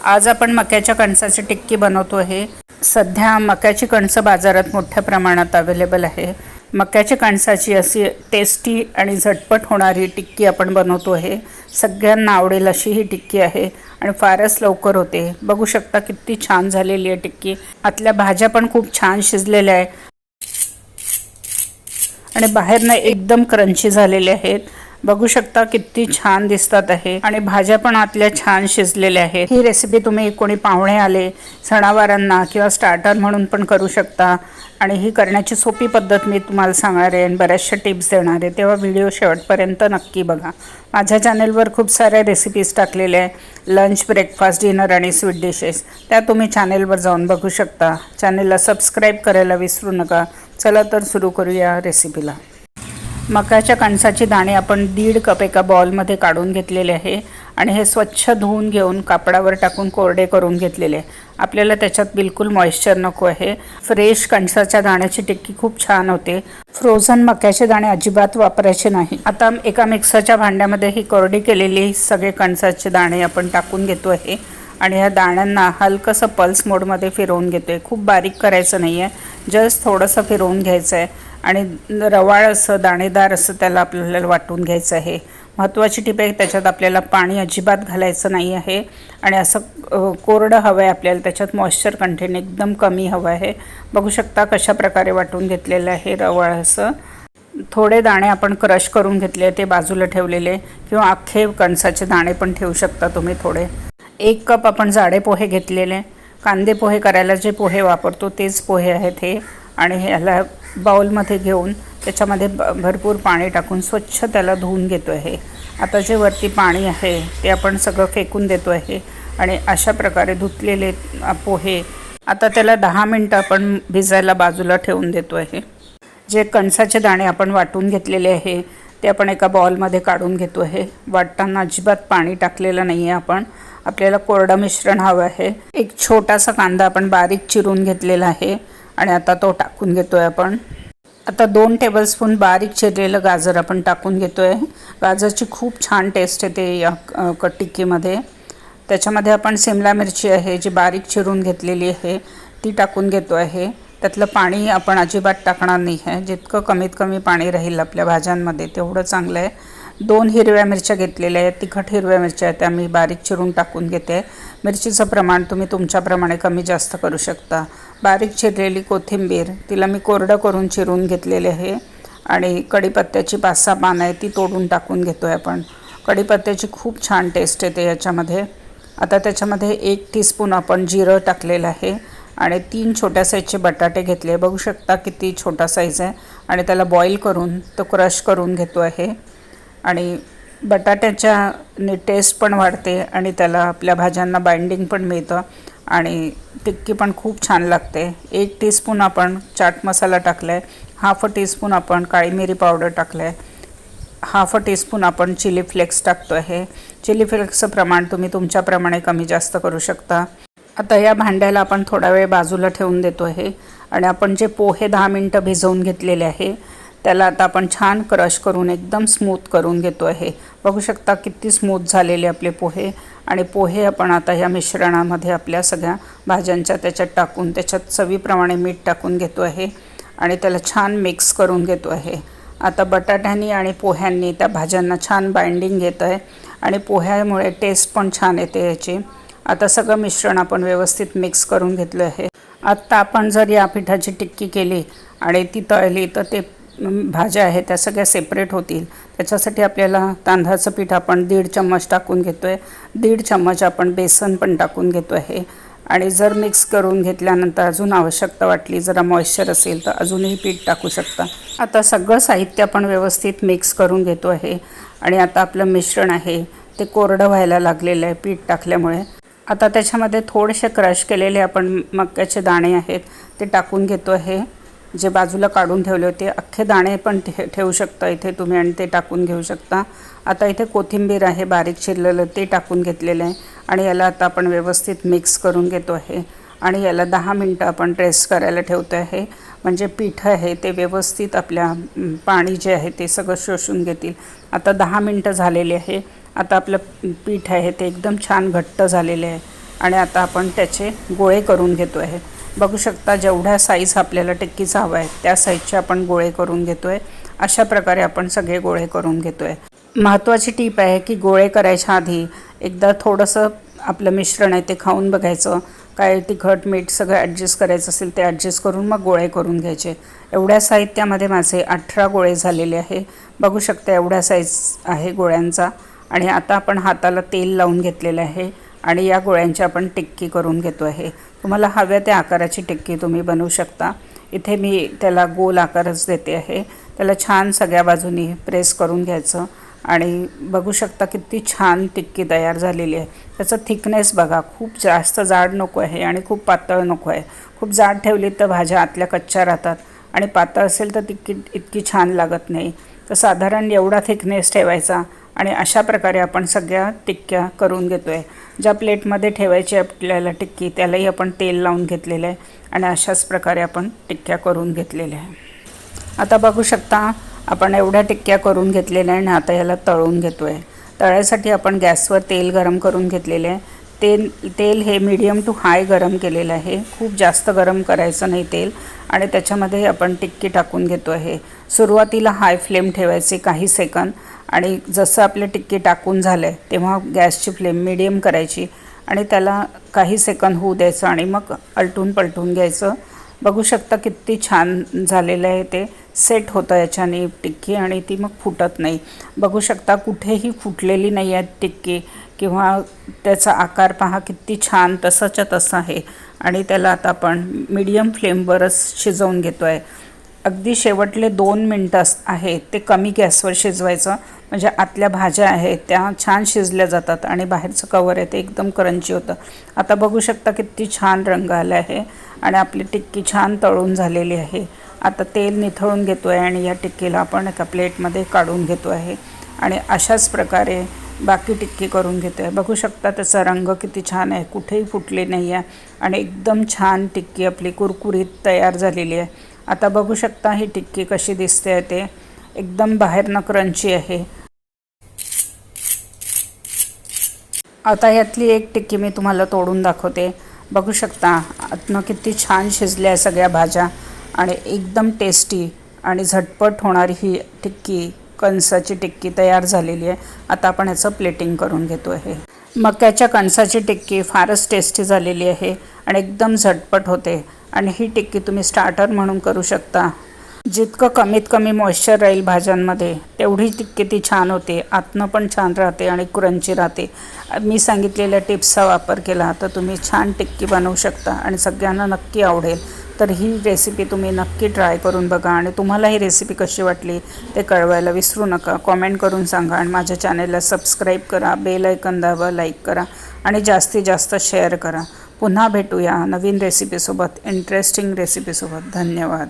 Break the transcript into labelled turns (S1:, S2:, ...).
S1: आज आपण मक्याच्या कणसाची टिक्की बनवतो आहे. सध्या मक्याची कणसं बाजारात मोठ्या प्रमाणात अवेलेबल आहे. मक्याच्या कणसाची अशी टेस्टी आणि झटपट होणारी टिक्की आपण बनवतो आहे. सगळ्यांना आवडेल अशी ही टिक्की आहे आणि फारच लवकर होते. बघू शकता किती छान झालेली आहे टिक्की. आतल्या भाज्या पण खूप छान शिजलेल्या आहे. आणि बाहेरनं एकदम क्रंची झालेले आहेत. बघू शकता किती छान दिसतात आहे. आणि भाज्या पण आतल्या छान शिजलेल्या आहेत. ही रेसिपी तुम्ही कोणी पाहुणे आले सणावारांना किंवा स्टार्टर म्हणून पण करू शकता. आणि ही करण्याची सोपी पद्धत मी तुम्हाला सांगणार आहे आणि बऱ्याचशा टिप्स देणार आहे. तेव्हा व्हिडिओ शेवटपर्यंत नक्की बघा. माझ्या चॅनेलवर खूप साऱ्या रेसिपीज टाकलेल्या आहे लंच ब्रेकफास्ट डिनर आणि स्वीट डिशेस त्या तुम्ही चॅनेलवर जाऊन बघू शकता. चॅनेलला सबस्क्राईब करायला विसरू नका. चला तर सुरू करूया रेसिपीला मकाच्या कणसाचे दाणे आपण दीड कप एका बॉलमध्ये काढून घेतलेले आहे. आणि हे स्वच्छ धुवून घेऊन कापडावर टाकून कोरडे करून घेतलेले आहे. आपल्याला त्याच्यात बिलकुल मॉइश्चर नको आहे. फ्रेश कणसाच्या दाण्याची टिक्की खूप छान होते. फ्रोझन मक्याचे दाणे अजिबात वापरायचे नाही. आता एका मिक्सरच्या भांड्यामध्ये ही कोरडी केलेली सगळे कणसाचे दाणे आपण टाकून घेतो आहे. आणि ह्या दाण्यांना हलकंसं पल्स मोडमध्ये फिरवून घेतो आहे खूप बारीक करायचं नाही आहे जस्ट थोडंसं फिरवून घ्यायचं आहे आणि रवाळ असं दाणेदार असं त्याला आपल्याला वाटून घ्यायचं आहे. महत्त्वाची टिप आहे त्याच्यात आपल्याला पाणी अजिबात घालायचं नाही आहे. आणि असं कोरडं हवं आहे आपल्याला त्याच्यात मॉइश्चर कंटेंट एकदम कमी हवं आहे. बघू शकता कशा प्रकारे वाटून घेतलेलं आहे रवाळ असं. थोडे दाणे आपण क्रश करून घेतले ते बाजूला ठेवलेले किंवा अख्खे कणसाचे दाणे पण ठेवू शकता तुम्ही थोडे. एक कप आपण जाडे पोहे घेतलेले. कांदे पोहे करायला जे पोहे वापरतो तेच पोहे आहेत हे. आणि ह्याला बाउलमध्ये घेऊन त्याच्यामध्ये ब भरपूर पाणी टाकून स्वच्छ त्याला धुवून घेतो आहे आता जे वरती पाणी आहे ते आपण सगळं फेकून देतो आहे आणि अशा प्रकारे धुतलेले पोहे आता त्याला दहा मिनटं आपण भिजायला बाजूला ठेवून देतो आहे जे कणसाचे दाणे आपण वाटून घेतलेले आहे ते आपण एका बॉलमध्ये काढून घेतो आहे वाटताना अजिबात पाणी टाकलेलं नाही आहे आपण. आपल्याला कोरडं मिश्रण हवं आहे. एक छोटासा कांदा आपण बारीक चिरून घेतलेला आहे. आणि आता तो टाकून घेतो आहे आपण. आता दोन टेबलस्पून बारीक चिरलेलं गाजर आपण टाकून घेतो आहे गाजरची खूप छान टेस्ट येते या कटिक्कीमध्ये क- टिक्कीमध्ये त्याच्यामध्ये आपण सिमला मिरची आहे जी बारीक चिरून घेतलेली आहे ती टाकून घेतो आहे. त्यातलं पाणी आपण अजिबात टाकणार नाही आहे. जितकं कमीत कमी पाणी राहील आपल्या भाज्यांमध्ये तेवढं चांगलं आहे. दोन हिरव्या मिरच्या घेतलेल्या आहेत तिखट हिरव्या मिरच्या आहेत त्या मी बारीक चिरून टाकून घेते. मिरचीचं प्रमाण तुम्ही तुमच्याप्रमाणे कमी जास्त करू शकता. बारीक चिरलेली कोथिंबीर तिला मी कोरडं करून चिरून घेतलेले आहे. आणि कढीपत्त्याची पाच सहा पानं आहे ती तोडून टाकून घेतो आहे आपण. कढीपत्त्याची खूप छान टेस्ट येते याच्यामध्ये. आता त्याच्यामध्ये एक टीस्पून आपण जिरं टाकलेलं आहे आणि तीन छोट्या साईजचे बटाटे घेतले. बघू शकता किती छोटा साईज आहे. आणि त्याला बॉईल करून तो क्रश करून घेतो आहे. आणि बटाट्याच्या नी टेस्ट पण वाढते आणि त्याला आपल्या भाज्यांना बाइंडिंग पण मिळतं आणि टिक्की पण खूप छान लागते. एक टीस्पून आपण चाट मसाला टाकला आहे हाफ अ टीस्पून आपण काळी मिरी पावडर टाकलं आहे हाफ अ टीस्पून आपण चिली फ्लेक्स टाकतो आहे. चिली फ्लेक्सचं प्रमाण तुम्ही तुमच्याप्रमाणे कमी जास्त करू शकता. आता या भांड्याला आपण थोडा वेळ बाजूला ठेवून देतो आहे. आणि आपण जे पोहे दहा मिनटं भिजवून घेतलेले आहे त्याला आता आपण छान क्रश करून एकदम स्मूथ करून घेतो आहे. बघू शकता किती स्मूथ झालेले आपले पोहे. आणि पोहे आपण आता ह्या मिश्रणामध्ये आपल्या सगळ्या भाज्यांच्या त्याच्यात टाकून त्याच्यात चवीप्रमाणे मीठ टाकून घेतो आहे. आणि त्याला छान मिक्स करून घेतो आहे. आता बटाट्यांनी आणि पोह्यांनी त्या भाज्यांना छान बाइंडिंग घेत आहे. आणि पोह्यामुळे टेस्ट पण छान येते याची. आता सगळं मिश्रण आपण व्यवस्थित मिक्स करून घेतलं आहे. आत्ता आपण जर या पिठाची टिक्की केली आणि ती तळली तर ते भाज्या आहेत त्या सगळ्या सेपरेट होतील. त्याच्यासाठी आपल्याला तांदळाचं पीठ आपण दीड चम्मच टाकून घेतो आहे दीड चम्मच आपण बेसन पण टाकून घेतो आहे आणि जर मिक्स करून घेतल्यानंतर अजून आवश्यकता वाटली जरा मॉइश्चर असेल तर अजूनही पीठ टाकू शकता. आता सगळं साहित्य आपण व्यवस्थित मिक्स करून घेतो आहे आणि आता आपलं मिश्रण आहे ते कोरडं व्हायला लागलेलं आहे पीठ टाकल्यामुळे. आता त्याच्यामध्ये थोडेसे क्रश केलेले आपण मक्याचे दाणे आहेत ते टाकून घेतो आहे जे बाजूला काढून ठेवले होते अख्खे दाणे पण ठे ठेवू शकता इथे तुम्ही आणि ते टाकून घेऊ शकता. आता इथे कोथिंबीर आहे बारीक चिरलेलं ते टाकून घेतलेलं आहे आणि याला आता आपण व्यवस्थित मिक्स करून घेतो आहे. आणि याला दहा मिनटं आपण रेस्ट करायला ठेवतो आहे. म्हणजे पीठ आहे ते व्यवस्थित आपल्या पाणी जे आहे ते सगळं शोषून घेतील. आता दहा मिनटं झालेली आहे. आता आपलं पीठ आहे ते एकदम छान घट्ट झालेले आहे. आणि आता आपण त्याचे गोळे करून घेतो आहे. बघू शकता जेवढ्या साईज आपल्याला टिक्कीचा हवा आहे त्या साईजचे आपण गोळे करून घेतो आहे अशा प्रकारे आपण सगळे गोळे करून घेतो आहे महत्त्वाची टीप आहे की गोळे करायच्या आधी एकदा थोडंसं आपलं मिश्रण आहे ते खाऊन बघायचं. काय तिखट मीठ सगळं ॲडजस्ट करायचं असेल ते ॲडजस्ट करून मग गोळे करून घ्यायचे. एवढ्या साहित्यामध्ये माझे अठरा गोळे झालेले आहे. बघू शकता एवढ्या साईज आहे गोळ्यांचा. आणि आता आपण हाताला तेल लावून घेतलेलं आहे. आणि या गोळ्यांची आपण टिक्की करून घेतो आहे. तुम्हाला हव्या त्या आकाराची टिक्की तुम्ही बनवू शकता. इथे मी त्याला गोल आकारच देते आहे. त्याला छान सगळ्या बाजूनी प्रेस करून घ्यायचं. आणि बघू शकता किती छान टिक्की तयार झालेली आहे. त्याचं थिकनेस बघा खूप जास्त जाड नको आहे आणि खूप पातळ नको आहे. खूप जाड ठेवली तर भाज्या आतल्या कच्च्या राहतात. आणि पातळ असेल तर तितकी इतकी छान लागत नाही. तर साधारण एवढा थिकनेस ठेवायचा आणि अशा प्रकारे आपण सगळ्या टिक्क्या करून घेतो आहे ज्या प्लेटमध्ये ठेवायची आपल्याला टिक्की त्यालाही आपण तेल लावून घेतलेलं आहे आणि अशाच प्रकारे आपण टिक्क्या करून घेतलेल्या आहे. आता बघू शकता आपण एवढ्या टिक्क्या करून घेतलेल्या आहे आणि आता याला तळून घेतो आहे तळायसाठी आपण गॅसवर तेल गरम करून घेतलेले आहे. तेल तेल हे मीडियम टू हाय गरम केलेलं आहे. खूप जास्त गरम करायचं नाही तेल. आणि त्याच्यामध्ये आपण टिक्की टाकून घेतो आहे. सुरुवातीला हाय फ्लेम ठेवायची काही सेकंद आणि जसं आपलं टिक्की टाकून झालं आहे तेव्हा गॅसची फ्लेम मिडियम करायची. आणि त्याला काही सेकंद होऊ द्यायचं आणि मग अलटून पलटून घ्यायचं. बघू शकता किती छान झालेलं आहे ते. सेट होतं याच्याने टिक्की आणि ती मग फुटत नाही. बघू शकता कुठेही फुटलेली नाही आहे टिक्की. किंवा त्याचा आकार पहा किती छान तसाच्या तसा आहे. आणि त्याला आता आपण मीडियम फ्लेमवरच शिजवून घेतो आहे अगदी शेवटले दोन मिनटं आहेत ते कमी गॅसवर शिजवायचं. म्हणजे आतल्या भाज्या आहेत त्या छान शिजल्या जातात आणि बाहेरचं कवर आहे ते एकदम करंची होतं. आता बघू शकता किती छान रंग आला आहे आणि आपली टिक्की छान तळून झालेली आहे. आता तेल निथळून घेतो आहे आणि या टिक्कीला आपण एका प्लेटमध्ये काढून घेतो आहे आणि अशाच प्रकारे बाकी टिक्की करून घेते. बघू शकता त्याचा रंग किती छान आहे. कुठेही फुटली नाही आहे आणि एकदम छान टिक्की आपली कुरकुरीत तयार झालेली आहे. आता बघू शकता ही टिक्की कशी दिसते आहे ते. एकदम बाहेरनं क्रंची आहे. आता यातली एक टिक्की मी तुम्हाला तोडून दाखवते. बघू शकता आतनं किती छान शिजल्या सगळ्या भाज्या. आणि एकदम टेस्टी आणि झटपट होणारी ही टिक्की कणसाची टिक्की तयार झालेली आहे. आता आपण याचं प्लेटिंग करून घेतो आहे मक्याच्या कणसाची टिक्की फारच टेस्टी झालेली आहे आणि एकदम झटपट होते. आणि ही टिक्की तुम्ही स्टार्टर म्हणून करू शकता. जितकं कमीत कमी मॉइश्चर राहील भाज्यांमध्ये तेवढी टिक्की ती छान होते. आतनं पण छान राहते आणि क्रंची राहते. मी सांगितलेल्या टिप्सचा वापर केला तर तुम्ही छान टिक्की बनवू शकता आणि सगळ्यांना नक्की आवडेल. तर ही रेसिपी तुम्ही नक्की ट्राय करून बघा आणि तुम्हाला ही रेसिपी कशी वाटली ते कळवायला विसरू नका. कॉमेंट करून सांगा आणि माझ्या चॅनेलला सबस्क्राईब करा बेल ऐकन दाबा लाईक करा आणि जास्तीत जास्त शेअर करा. पुन्हा भेटूया नवीन रेसिपीसोबत इंटरेस्टिंग रेसिपीसोबत धन्यवाद.